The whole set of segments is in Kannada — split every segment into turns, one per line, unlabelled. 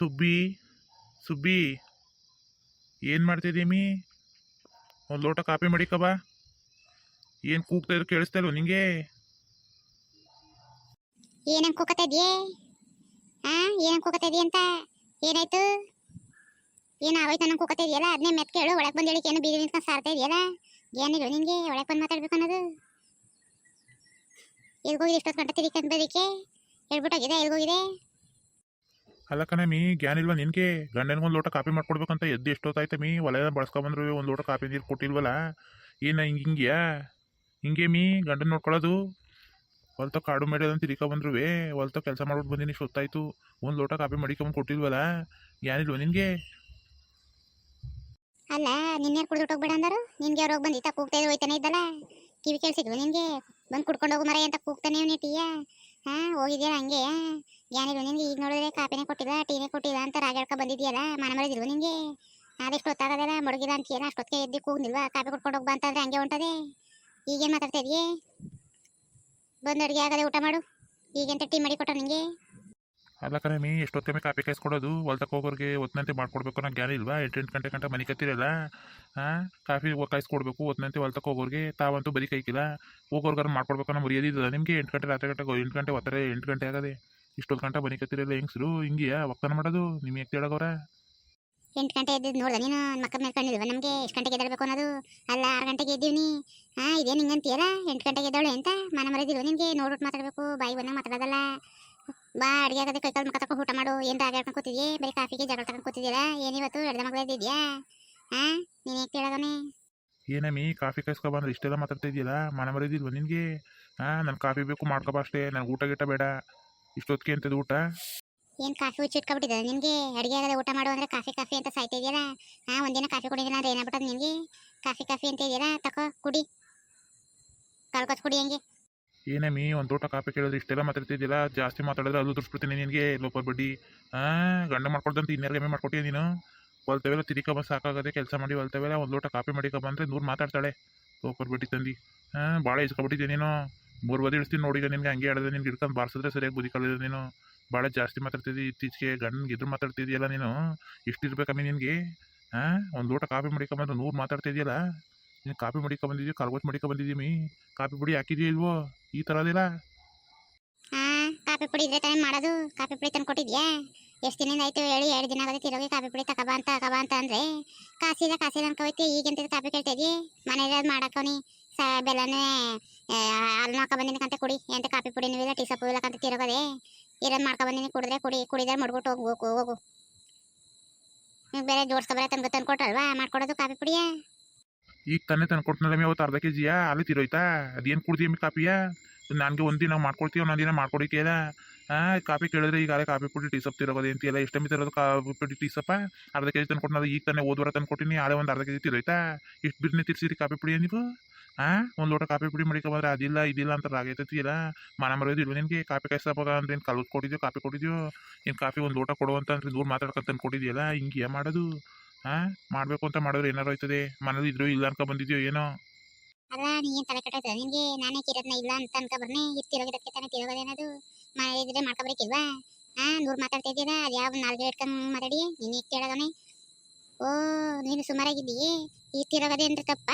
ಸುಬ್ಬಿ ಸುಬ್ಬಿ, ಏನು ಮಾಡ್ತಿದ್ದೀಮಿ ಒಂದು ಲೋಟ ಕಾಪಿ ಮಾಡಿ ಬಾ. ಏನು ಕೂಗ್ತಾ ಇದ್ರು ಕೇಳಿಸ್ತಾ ಇಲ್ವ ನಿಂಗೆ?
ಏನಂಗೆ ಕೂಕತಾ ಇದೆಯೇ? ಹಾಂ ಏನಂಗೆ ಕೂಕತಾ ಇದೀಯ ಅಂತ? ಏನಾಯ್ತು? ಏನಾಗೋಯ್ತು ನಂಗೆ ಕೂಕತಾ ಇದೆಯಲ್ಲ ಅದನ್ನೇ ಮೆತ್ ಕೇಳು, ಒಳಗೆ ಬಂದು ಹೇಳಿ ಏನು ಬೀದಿ ನಿಂತ್ಕೊಂಡು ಸಾರ್ತಾ ಇದೆಯಲ್ಲ? ಏನಿಲ್ಲ ನಿನಗೆ ಒಳಗೆ ಬಂದು ಮಾತಾಡ್ಬೇಕು ಅನ್ನೋದು? ಎಲ್ಗೋಗಿದೆ ಇಷ್ಟೊತ್ತು ಗಂಟೆ ತಿರಿಕಂತ ಬದಕ್ಕೆ ಹೇಳ್ಬಿಟ್ಟೋಗಿದೆ ಎಲ್ಗೋಗಿದೆ
ಅಲ್ಲ ಮೀ ಗ್ಯಾನ್ ಇಲ್ವಾ ನಿನಗೆ? ಗಂಡನಿಗೆ ಒಂದು ಲೋಟ ಕಾಪಿ ಮಾಡ್ಕೊಡ್ಬೇಕಂತ ಎದ್ದು ಎಷ್ಟೊತ್ತಾಯ್ತು ಮೀ? ಒಲೆಯ ಬಳಸ್ಕೊಂಬಂದ್ರು ಒಂದು ಲೋಟ ಕಾಪಿ ನೀರು ಕೊಟ್ಟಿಲ್ವಲ್ಲ? ಏನು ಹಿಂಗೆ ಹಿಂಗೆ ಮೀ, ಗಂಡನ ನೋಡ್ಕೊಳ್ಳೋದು ಹೊಲ್ತ ಕಾಡು ಮೇಡದಂತ ತಿರ್ಕೊ ಬಂದ್ರು ಹೊಲ್ತ ಕೆಲಸ ಮಾಡ್ಬಿಟ್ಟು ಬಂದಿನಿ ಇಷ್ಟೊತ್ತಾಯ್ತು ಒಂದು ಲೋಟ ಕಾಪಿ ಮಡಿಕೊಂಬಂದು ಕೊಟ್ಟಿಲ್ವಲ್ಲ? ಗ್ಯಾನಿಲ್ವ ನಿನಗೆ?
ಅಲ್ಲ ನಿನ್ನೆ ಕುಡ್ದು ಹೋಗ್ಬೇಡ ಅಂದರು? ನಿನ್ಗೆ ಅವ್ರು ಹೋಗಿ ಬಂದಿತ್ತ ಕೂಗ್ತಾ ಇದ್ರು ಹೋಯ್ತಾನೆ ಇದ್ದಲ್ಲ? ಕಿವಿ ಕೇಳಿಸಿದ್ವು ನಿನ್ಗೆ? ಬಂದು ಕುಡ್ಕೊಂಡು ಹೋಗು ಮರ ಅಂತ ಕೂಗ್ತಾನೆ ಇವನಿ ಟೀಯ? ಹಾ, ಹೋಗಿದ್ಯಾ ಹಂಗೆ? ಏನಿಲ್ಲ ನಿನ್ಗೆ ಈಗ ನೋಡಿದ್ರೆ ಕಾಪಿನೇ ಕೊಟ್ಟಿಲ್ಲ ಟೀನೇ ಕೊಟ್ಟಿಲ್ಲ ಅಂತ ರಾಗಾಡ್ಕ ಬಂದಿದ್ಯಲ್ಲ, ಮನೆ ಮರದಿಲ್ವ ನಿನ್ಗೆ? ಅದೆಷ್ಟು ಹೊತ್ತಾಗದಲ್ಲ ಮಡಗಿದ ಏನೋ ಅಷ್ಟೊತ್ತಿಗೆ ಎದ್ದು ಕೂಗ್ನಿಲ್ವಾ, ಕಾಪಿ ಕೊಟ್ಕೊಂಡು ಹೋಗ್ಬಾ ಅಂತಂದ್ರೆ ಹಂಗೆ ಹೊಂಟದೆ ಈಗೇನು ಮಾತಾಡ್ತಾ ಇದೆಯೇ? ಬಂದು ಅಡುಗೆ ಆಗದೆ ಊಟ ಮಾಡು, ಈಗೆಂತ ಟೀ ಮಾಡಿ ಕೊಟ್ಟ ನಿಂಗೆ?
ಅಲ್ಲ ಕಣಮಿ ಎಷ್ಟೊತ್ತೊಮ್ಮೆ ಕಾಫಿ ಕಾಯಿಸ್ಕೊಡೋದು ಹೊಲ್ತಕ್ಕೆ ಹೋಗೋರಿಗೆ ಒತ್ತನಂತೆ ಮಾಡ್ಕೊಡ್ಬೇಕು ಅನ್ನೋ ಜ್ಞಾನ ಇಲ್ವಾ? ಎಂಟು ಗಂಟೆ ಗಂಟೆ ಮನೆ ಕತ್ತಿರಲ್ಲ ಹಾಂ ಕಾಫಿ ಕಾಯಿಸ್ಕೊಡ್ಬೇಕು ಒತ್ತನಂತೆ ಹೊಲ್ತಕ್ಕೆ ಹೋಗೋರಿಗೆ, ತಾವಂತೂ ಬರೀ ಕೈಕಿಲ್ಲ ಹೋಗೋರ್ಗಾರ ಮಾಡ್ಕೊಡ್ಬೇಕು ಅನ್ನೋ ಮರ್ಯಾದಿದ್ದದ ನಿಮಗೆ? ಎಂಟು ಗಂಟೆ ರಾತ್ರಿ ಗಂಟೆ ಎಂಟು ಗಂಟೆ ಒತ್ತಾರೆ ಎಂಟು ಗಂಟೆ ಆಗದೆ. ಇಷ್ಟೊತ್ತು ಗಂಟೆ ಬನಿಕತ್ತಿರಲ್ಲ ಹೆಂಗ್ಸ್ರು? ಹಿಂಗಿಯಾ ಒಕ್ಕನ ಮಾಡೋದು? ನಿಮ್ಗೆ ಯಾಕೆ ಹೇಳೋಗವ್ರ
ಎಂಟು ಗಂಟೆ ಎದ್ದು ನೋಡ್ದ ನೀನು? ಮಕ್ಕ ಮೇಲೆ ಕಣ್ಣಿಲ್ವ ನಮಗೆ? ಎಷ್ಟು ಗಂಟೆಗೆ ಎದ್ದೇಳ್ಬೇಕು ಅನ್ನೋದು? ಅಲ್ಲ ಆರು ಗಂಟೆಗೆ ಎದ್ದೀವಿ ಹಾಂ ಇದೇನು ಹಿಂಗಂತೀಯಲ್ಲ ಎಂಟು ಗಂಟೆಗೆ ಎದ್ದವಳೆ ಅಂತ ಮನ ಮರದಿಲ್ವ ನಿನಗೆ? ನೋಡ್ಬಿಟ್ಟು ಮಾತಾಡಬೇಕು ಬಾಯಿ ಬಂದಾಗ ಮಾತಾಡೋದಲ್ಲ. ಬಾ ಅಡುಗೆ ಆಗದೆ ಕೈಕಾಲು ಮುಖ ತಕೊಂಡು ಊಟ ಮಾಡು. ಏನು ರಾಗಾಡ್ಕೊಂಡು ಕೂತಿದ್ಯೆ ಬರೀ ಕಾಫಿಗೆ ಜಗಳ ತಗೊಂಡು ಕೂತಿದ್ಯಲ್ಲ? ಏನಿವತ್ತು ಎಡ್ದ ಮಗಳು ಇದ್ದಿದ್ಯಾ ಹಾ ನೀನು ಹೇಗೆ ಕೇಳೋದನೆ
ಏನಮ್ಮಿ ಕಾಫಿ ಕಾಯಿಸ್ಕೊಬಂದ್ರೆ ಇಷ್ಟೆಲ್ಲ ಮಾತಾಡ್ತಾ ಇದೆಯಲ್ಲ ಮನೆ ಮರದಿಲ್ವ ನಿನಗೆ? ಹಾಂ ನನ್ನ ಕಾಫಿ ಬೇಕು ಮಾಡ್ಕೊಬಾ ಅಷ್ಟೇ. ನನಗೆ ಊಟ ಗಿಟ ಬೇಡ. ಇಷ್ಟೊತ್ತಿಗೆ ಎಂತದ ಊಟ?
ಏನು ಕಾಫಿ ಹುಚ್ಚಿಟ್ಕೊಬಿಟ್ಟಿದ್ದ ನಿನಗೆ ಅಡುಗೆ ಆಗದ ಊಟ ಮಾಡು ಅಂದರೆ ಕಾಫಿ ಕಾಫಿ ಅಂತ ಸಾಯ್ತಾ ಇದೆಯಲ್ಲ? ಹಾ ಒಂದಿನ ಕಾಫಿ ಕುಡಿದಿಲ್ಲ ಅಂದ್ರೆ ಏನಾಗ್ಬಿಟ್ಟದ ನಿನಗೆ? ಕಾಫಿ ಕಾಫಿ ಅಂತ ಇದೆಯಲ್ಲ ತಕೋ ಕುಡಿ. ಕಳ್ಕೊತ್ ಕುಡಿ ಹಂಗೆ.
ಏನಮ್ಮಿ ಒಂದು ಊಟ ಕಾಫಿ ಕೇಳಿದ್ರೆ ಇಷ್ಟೆಲ್ಲ ಮಾತಾಡ್ತಿದ್ದಿಲ್ಲ ಜಾಸ್ತಿ ಮಾತಾಡಿದ್ರೆ ಅದು ದುಡ್ಸ್ಬಿಡ್ತೀನಿ ನಿನಗೆ ಲೋಪರ್ ಬಡ್ಡಿ. ಹಾಂ ಗಂಡ ಮಾಡ್ಕೊಡ್ದಂತ ಇನ್ನೆರಡು ಕಮ್ಮಿ ಮಾಡ್ಕೊಟ್ಟಿಯ ನೀನು? ಹೊಲ್ತವೆಲ್ಲ ಬಸ್ ಸಾಕಾಗದೆ ಕೆಲಸ ಮಾಡಿ ಹೊಲ್ತವೆಲ್ಲ ಒಂದು ಲೋಟ ಕಾಫಿ ಮಾಡಿಕ ಬಂದ್ರೆ ನೂರು ಮಾತಾಡ್ತಾಳೆ ಲೋಪರ್ ಬಡ್ಡಿ ತಂದು. ಹಾಂ ಭಾಳ ಇಸ್ಕೊಬಿಟ್ಟಿದ್ದೆ ನೀನು? ಮೂರು ಬದಿ ಇಳಿಸ್ತೀನಿ ನೋಡಿಗ ನಿನ್ಗೆ ಹಂಗೆ ಹೇಳಿದ್ರೆ ನಿನ್ಗೆ ಹಿಡ್ಕೊಂಡು ಬಾರಿಸಿದ್ರೆ ಸರಿಯಾಗಿ ಬುದ್ಧಿ ಕಲಿದೆ ನೀನು. ಭಾಳ ಜಾಸ್ತಿ ಮಾತಾಡ್ತಿದ್ದಿ ಇತ್ತೀಚೆಗೆ ಗಂಡನಿಗೆ ಇದ್ರ ಮಾತಾಡ್ತಿದ್ಯಲ್ಲ ನೀನು? ಇಷ್ಟು ಇರ್ಬೇಕಮ್ಮಿ ನಿನಗೆ? ಹಾಂ ಒಂದು ಲೋಟ ಕಾಫಿ ಮಡಿಕೊಂಬಂದು ನೂರು ಮಾತಾಡ್ತಿದ್ಯಲ್ಲ? ನೀನು ಕಾಫಿ ಮಾಡಿಕೊಂಬಂದಿದ್ದೀವಿ ಕರ್ಗೋತ್ ಮಾಡಿಕೊಂಬಂದಿದ್ದೀವಿ ಕಾಫಿ ಪುಡಿ ಹಾಕಿದ್ಯೋ ಇಲ್ವೋ? ಈ ಥರ ಅದಿಲ್ಲ?
ಕಾಫಿ ಪುಡಿ ಇದ್ರೆ ತಾನೇ ಮಾಡೋದು. ಕಾಫಿ ಪುಡಿ ತಂದು ಕೊಟ್ಟಿದ್ಯಾ? ಎಷ್ಟು ದಿನ ಆಯ್ತು ಹೇಳಿ, ಎರಡು ದಿನ ಆಗದೆ ತಿರೋಗಿ ಕಾಫಿ ಪುಡಿ ತಕಬಾ ಅಂತ ತಕಬಾ ಅಂತ ಅಂದ್ರೆ. ಕಾಸಿಲ್ಲ ಕಾಸಿಲ್ಲ ಅನ್ಕೋಯ್ತಿ ಈಗೆಂತ ಕಾಫಿ ಕೇಳ್ತಾ ಇದೀಯ? ಮನೇಲಿ ಮಾಡಾಕವನಿ ಸ ಬೆಲ್ಲನೇ ಹಾಲು ಹಾಕ ಬಂದಿನಕಂತ ಕುಡಿ. ಎಂತ ಕಾಫಿ ಪುಡಿನೂ ಇಲ್ಲ, ಟೀ ಸೊಪ್ಪು ಇಲ್ಲ ಕಂತ ತಿರೋಗದೆ ಇರೋದು ಮಾಡ್ಕೊ ಬಂದಿನಿ ಕುಡಿದ್ರೆ ಕುಡಿ. ಕುಡಿದ್ರೆ ಮಡ್ಬಿಟ್ಟು ಹೋಗು ಹೋಗು ನೀವು ಬೇರೆ ಜೋಡ್ಸ್ಕೊ ಬೇರೆ ತಂದು ತಂದು ಕೊಟ್ರಲ್ವಾ ಮಾಡ್ಕೊಡೋದು ಕಾಫಿ ಪುಡಿಯ?
ಈಗ ತಾನೇ ತಂದು ಕೊಟ್ಟನಲ್ಲ ಅವತ್ತು ಅರ್ಧ ಕೆ ಜಿಯಾ? ಅಲ್ಲಿ ತಿರೋಯ್ತಾ? ಅದೇನು ಕುಡ್ದೀಯ ಕಾಫಿಯಾ? ನನಗೆ ಒಂದಿನ ಮಾಡ್ಕೊಡ್ತೀವಿ ಒಂದೊಂದಿನ ಮಾಡ್ಕೊಡಿಕೆಲ್ಲ ಹಾಂ ಕಾಫಿ ಕೇಳಿದ್ರೆ ಈಗ ಅದೇ ಕಾಫಿ ಪುಡಿ, ಟೀ ಸೊಪ್ಪು ತಿರೋಗೋದು ಅಂತೀಯಲ್ಲ ಎಷ್ಟೊಮ್ಮೆ ತಿರೋದು ಕಾಫಿ ಪುಡಿ, ಟೀ ಸೊಪ್ಪ? ಅರ್ಧ ಕೆ ಜಿ ತಂದು ಈಗ ತಾನೇ ಓದ್ವರ ತಂದು ಕೊಟ್ಟಿನಿ ಆಳೆ ಒಂದು ಅರ್ಧ ಕೆ ಜಿ ತಿರೋಯ್ತಾ? ಇಷ್ಟು ಬಿರ್ನೆ ತಿರ್ಸಿರಿ ಕಾಫಿ ಪುಡಿ ನೀವು? ಹಾಂ ಒಂದು ಲೋಟ ಕಾಫಿ ಪುಡಿ ಮಡಿಕೊಂಬಂದ್ರೆ ಅದಿಲ್ಲ, ಇದಿಲ್ಲ ಅಂತ ಇಲ್ಲ ಮನ ಮರೋದು ಇಲ್ಲ ನಿನಗೆ? ಕಾಫಿ ಕಾಯಿಸಪ್ಪ ಅಂದ್ರೆ ಏನು ಕಲಸ್ ಕೊಟ್ಟಿದ್ಯೋ ಕಾಫಿ ಕೊಟ್ಟಿದ್ಯೋ ಏನು ಕಾಫಿ ಒಂದು ಲೋಟ ಕೊಡುವಂತ ಅಂದ್ರೆ ದೂರ ಮಾತಾಡ್ಕೊಂತ ಕೊಟ್ಟಿದ್ಯಲ್ಲ ಹಿಂಗೆ ಮಾಡೋದು? ಹಾಂ ಮಾಡಬೇಕು ಅಂತ ಮಾಡಿದ್ರೆ ಏನಾರು ಆಯ್ತದೆ? ಮನೇಲಿ ಇದ್ರು ಇಲ್ಲ ಅನ್ಕೊ ಬಂದಿದ್ಯೋ ಏನೋ?
ಅಲ್ಲ, ನೀ ಏನ್ ತಲೆ ಕಟ್ಟೋದು ನಿನ್ಗೆ ನಾನೇ ಕಿರತ್ನ ಇಲ್ಲ ಅಂತ ಅನ್ಕೊಬರ್ನೆ ಇದು ತಿರೋಗಿದ್ದಕ್ಕೆ ತಾನೇ ತಿರೋಗೋದೇನದು ಮಾಡಿದ್ರೆ ಮಾಡ್ಕೊಬರ್ಕಿಲ್ವಾ ಹಾ ನೂರು ಮಾತಾಡ್ತಾ ಇದ್ದೀರಾ ಅದು ಯಾವ ನಾಲ್ಕು ಇಟ್ಕೊಂಡು ಮಾತಾಡಿ? ನೀನು ಈಗ ಕೇಳೋದನೆ ಓ, ನೀನು ಸುಮಾರಾಗಿದ್ದೀಯೇ? ಈ ತಿರೋಗದೆ ಅಂದ್ರೆ ತಪ್ಪ?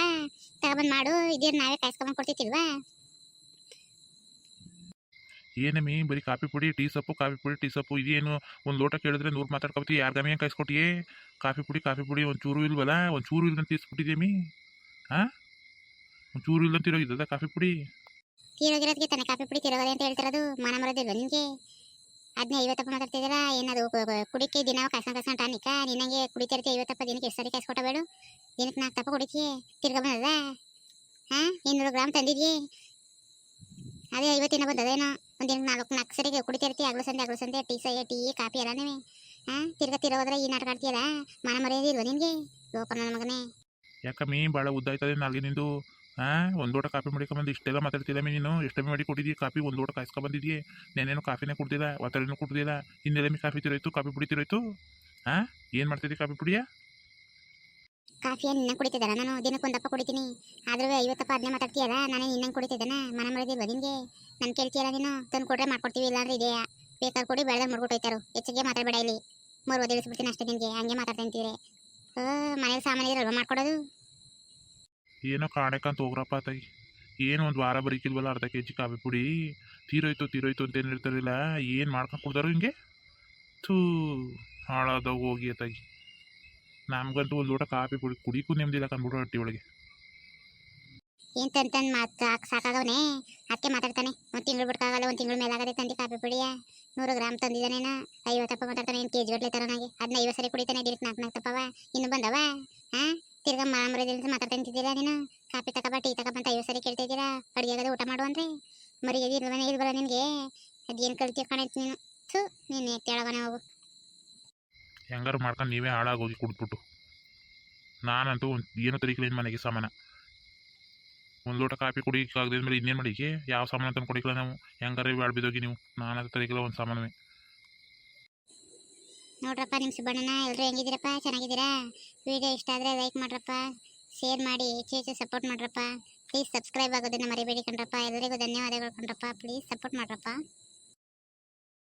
ತಗೊಬಂದು ಮಾಡು ಇದೇನು ನಾವೇ ಕಾಯಿಸ್ಕೊಂಬಂದು ಕೊಡ್ತಿತ್ತಿಲ್ವಾ
ಏನಮ್ಮಿ ಬರಿ ಕಾಫಿ ಪುಡಿ ಟೀ ಸೊಪ್ಪು ಕಾಫಿ ಪುಡಿ ಟೀ ಸೊಪ್ಪು ಇದೇನು ಒಂದು ಲೋಟ ಕೇಳಿದ್ರೆ ನೂರು ಮಾತಾಡ್ಕೊಬತ್ತಿ ಯಾರು ಗಮಿ ಕಾಯಿಸ್ಕೊಟ್ಟಿಯೇ? ಕಾಫಿ ಪುಡಿ ಕಾಫಿ ಪುಡಿ ಒಂದು ಚೂರು ಇಲ್ವಲ್ಲ? ಒಂದು ಚೂರು ಇಲ್ದಂತ ತೀರ್ಸ್ಬಿಟ್ಟಿದ್ದೀಮಿ ಹಾಂ? ಒಂದು ಚೂರು ಇಲ್ದಂತ ಇರೋಗಿದ್ದದ ಕಾಫಿ ಪುಡಿ?
ತಿರೋಗಿರೋದಕ್ಕೆ ತಾನೇ ಕಾಫಿ ಪುಡಿ ತಿರೋಗದೆ ಅಂತ ಹೇಳ್ತಿರೋದು ಮನ ಮರೋದಿಲ್ವ ನಿನಗೆ ಅದನ್ನ ಐವತ್ತಪ್ಪ ಮಾತಾಡ್ತಿದ್ದೀರಾ? ಏನದು ಕುಡಿಕೆ ದಿನ ಕಸ ಕಸ ಟಾನಿಕ ನಿನಗೆ ಕುಡಿತಿರ್ತೀವಿ ಐವತ್ತಪ್ಪ, ದಿನಕ್ಕೆ ಎಷ್ಟು ಸರಿ ಕಾಯಿಸ್ಕೊಟ್ಟಬೇಡು ದಿನಕ್ಕೆ ನಾಲ್ಕು ತಪ್ಪ ಕುಡಿತೀಯ? ತಿರ್ಗ ಬಂದದ? ಹಾಂ? ಇನ್ನೂರು ಗ್ರಾಮ್ ತಂದಿದ್ಯೆ? ಅದೇ ಐವತ್ತಿನ ಬಂದದೇನೋ. ಒಂದು ದಿನಕ್ಕೆ ನಾಲ್ಕು ನಾಲ್ಕು ಸರಿಗೆ ಕುಡಿತಿರ್ತಿ ಅಗ್ಲು ಸಂದೆ ಅಗ್ಲು ಸಂದೆ ಟೀ ಸೈ ಟೀ, ಕಾಫಿ ಎಲ್ಲನೇ ಹಾಂ? ತಿರ್ಗ ತಿರೋದ್ರೆ ಈ ನಾಟಕ ಆಡ್ತೀಯಲ್ಲ? ಮನ ಮರೆಯೋದಿಲ್ವ ನಿನಗೆ? ಲೋಪ ನನ್ನ ಮಗನೇ.
ಯಾಕಮ್ಮಿ ಭಾಳ ಉದ್ದಾಯ್ತದೆ ನಾಲ್ಗೆ ನಿಂದು. ಹಾಂ, ಒಂದು ಲೋಟ ಕಾಫಿ ಮಾಡಿಕೊಂಬಂದು ಇಷ್ಟೆಲ್ಲ ಮಾತಾಡ್ತಿದ್ದಮ್ಮಿ ನೀನು? ಎಷ್ಟೇ ಮಾಡಿ ಕೊಟ್ಟಿದ್ದೀಯ ಕಾಫಿ ಒಂದು ಲೋಟ ಕಾಯಿಸ್ಕೊಂಬಂದಿದ್ದೀಯ ನೇನೇನು ಕಾಫಿನೇ ಕುಡ್ದಿಲ್ಲ ಒತ್ತಡನೂ ಕುಡ್ದಿಲ್ಲ ಮೀ ಕಾಫಿ ತಿರೋಯ್ತು, ಕಾಫಿ ಪುಡಿ ತಿರೋಯ್ತು? ಹಾಂ, ಏನು ಮಾಡ್ತಿದ್ದಿ ಕಾಫಿ ಪುಡಿಯ?
ಏನು ನಿನ್ನ ಕುಡಿತಿದ್ದಾರ? ನಾನು ದಿನಕ್ಕೆ ಒಂದಪ್ಪ ಕುಡಿತೀನಿ. ಆದರೂ ಐವತ್ತಪ್ಪ ಅದನ್ನೇ ಮಾತಾಡ್ತೀಯಲ್ಲ, ನಾನೇ ನಿನ್ನ ಕುಡಿತಿದ್ದಾನ? ಮನ ಮರದಿಲ್ವ ನಿನಗೆ? ನಾನು ಕೇಳ್ತೀಯಲ್ಲ ನೀನು? ತಂದು ಕೊಟ್ರೆ ಮಾಡ್ಕೊಡ್ತೀವಿ, ಇಲ್ಲಾಂದ್ರೆ ಇದೆಯಾ ಬೇಕಾದ್ರೆ ಕೊಡಿ ಬೆಳೆದ ಮುಡ್ಕೊಟ್ಟೋಯ್ತಾರು ಹೆಚ್ಚಿಗೆ ಮಾತಾಡಬೇಡ ಇಲ್ಲಿ. ಮೂರು ಒದಿಸ್ಬಿಡ್ತೀನಿ ಅಷ್ಟೇ ನಿನಗೆ. ಹಂಗೆ ಮಾತಾಡ್ತೀನಿ ಅಂತೀರಿ ಮನೇಲಿ ಸಾಮಾನು ಅಲ್ವಾ ಮಾಡ್ಕೊಡೋದು?
ಏನೋ ಕಾಣಕ್ಕಂತ ಹೋಗ್ರಪ್ಪ ತಾಯಿ. ಏನು ಒಂದು ವಾರ ಬರೀಕಿಲ್ವಲ್ಲ ಅರ್ಧ ಕೆ ಜಿ ಕಾಫಿ ಪುಡಿ. ತೀರೋಯ್ತು ತೀರೋಯ್ತು ಅಂತ ಏನು ಹೇಳ್ತಾರಿಲ್ಲ. ಏನು ಮಾಡ್ಕೊಂಡು ಕೊಡ್ತಾರೋ ಹಿಂಗೆ? ಥೂ ಹಾಳಾದಾಗ ಹೋಗಿ ತಾಯಿ. ನಮ್ಗಂತೂ ಒಂದು ಲೋಟ ಕಾಫಿ ಪುಡಿ ಕುಡಿಕೂ ನೆಮ್ಮದಿಲ್ಲ ಕಂದ್ಬಿಟ್ಟು ಹೊಟ್ಟಿ ಒಳಗೆ.
ಏನ್ ತಂದ್ ತಂದ್ ಮಾತ್ ಸಾಕ್ ಸಾಕಾಗವನೆ? ಅದಕ್ಕೆ ಮಾತಾಡ್ತಾನೆ. ಒಂದು ತಿಂಗಳು ಬಿಡ್ಕಾಗಲ್ಲ, ಒಂದು ತಿಂಗಳು ಮೇಲೆ ಆಗದೆ ತಂದಿ ಕಾಫಿ ಪುಡಿಯ. ನೂರು ಗ್ರಾಮ್ ತಂದಿದ್ದಾನೇನ? ಐವತ್ತಪ್ಪ ಮಾತಾಡ್ತಾನೆ, ಏನು ಕೆ ಜಿ ಗಟ್ಲೆ ತರೋನಾಗೆ? ಅದನ್ನ ಐವತ್ತು ಸರಿ ಕುಡಿತಾನೆ ದಿನಕ್ಕೆ ನಾಲ್ಕು ನಾಲ್ಕು ತಪ್ಪವ? ಇನ್ನು ಬಂದವ? ಹಾ? ತಿರ್ಗಾ ಮಾಮರದಿಂದ ಮಾತಾಡ್ತಾ ನಿಂತಿದ್ದೀರಾ ನೀನು? ಕಾಫಿ ತಗೋಬಾ, ಟೀ ತಕಬ ಅಂತ ಐವತ್ತು ಸರಿ ಕೇಳ್ತಾ ಇದ್ದೀರಾ ಅಡುಗೆ ಆಗದೆ ಊಟ ಮಾಡು ಅಂದ್ರೆ? ಮರಿಗೆ ಇಲ್ವನ ಇಲ್ವಲ್ಲ ನಿನಗೆ? ಅದೇನು ಕಲ್ತೀಯ ಕಾಣೈತಿ ನೀನು? ಥು, ನೀನು ಕೇಳವನ ಹೋಗು.
ಹೆಂಗಾರು ಮಾಡ್ಕೊಂಡು ನೀವೇ ಹಾಳಾಗೋಗಿ ಕುಡ್ಬಿಟ್ಟು ನಾನಂತೂ ಏನು ಏನೋ ತರಿಕಲಿನ ಮನೆಗೆ ಸಾಮಾನ. ಒಂದು ಲೋಟ ಕಾಫಿ ಕುಡಿಯೋಕ್ಕಾಗದ ಮೇಲೆ ಇನ್ನೇನು ಮಾಡಿಕೆ? ಯಾವ ಸಾಮಾನು ತಂದು ಕುಡಿಕಲ್ಲ ನಾವು? ಹೆಂಗಾರ ಬಾಳ್ ಬಿದ್ದೋಗಿ ನೀವು? ನಾನಂತೂ ತರಿಕಲ್ಲ ಒಂದು ಸಾಮಾನುವೆ.
ನೋಡ್ರಪ್ಪ ನಿಮ್ಮ ಸುಬ್ಬಣ್ಣನ ಎಲ್ಲರೂ ಹೆಂಗಿದ್ದೀರಪ್ಪ? ಚೆನ್ನಾಗಿದ್ದೀರಾ? ವಿಡಿಯೋ ಇಷ್ಟ ಆದರೆ ಲೈಕ್ ಮಾಡ್ರಪ್ಪ, ಶೇರ್ ಮಾಡಿ, ಹೆಚ್ಚು ಹೆಚ್ಚು ಸಪೋರ್ಟ್ ಮಾಡ್ರಪ್ಪ. ಪ್ಲೀಸ್ ಸಬ್ಸ್ಕ್ರೈಬ್ ಆಗೋದನ್ನ ಮರಿಬೇಡಿ ಕಣ್ರಪ್ಪ. ಎಲ್ಲರಿಗೂ ಧನ್ಯವಾದಗಳು ಕಣ್ರಪ್ಪ. Please support ಮಾಡ್ರಪ್ಪ.